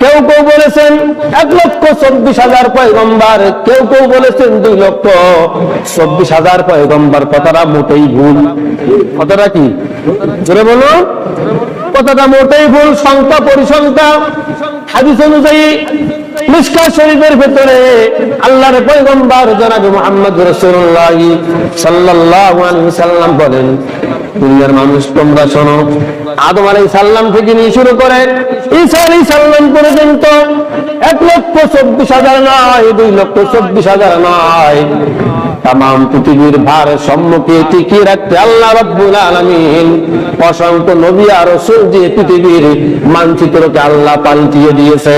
কেউ কেউ বলেছেন, এক লক্ষ চব্বিশ হাজার পয়গম্বার। কেউ কেউ বলেছেন, দুই লক্ষ চব্বিশ হাজার পয়গম্বার। কথাটা মোটেই ভুল। কথাটা কি? বলো কথাটা মোটেই ভুল, সংখ্যা পরিসংখ্যা, হাদিস অনুযায়ী মিসকা শরীফের ভেতরে আল্লাহর পয়গম্বর জনাব মুহাম্মদ রাসূলুল্লাহ সাল্লাল্লাহু আলাইহি সাল্লাম বলেন, দুনিয়ার মানুষ তোমরা শোনো, আদম আলাইহিস সালাম থেকে নিয়ে শুরু করে ঈসা আলাইহিস সালাম পর্যন্ত এক লক্ষ চব্বিশ হাজার নয়, দুই লক্ষ চব্বিশ হাজার নয়। তাম পৃথিবীর ভার সম্মুখে টিকিয়ে রাখতে আল্লাহ রব্বুল আলমিন অসংখ্য নবী আর সূর্য পৃথিবীর মানচিত্রকে আল্লাহ পাল্টিয়ে দিয়েছে।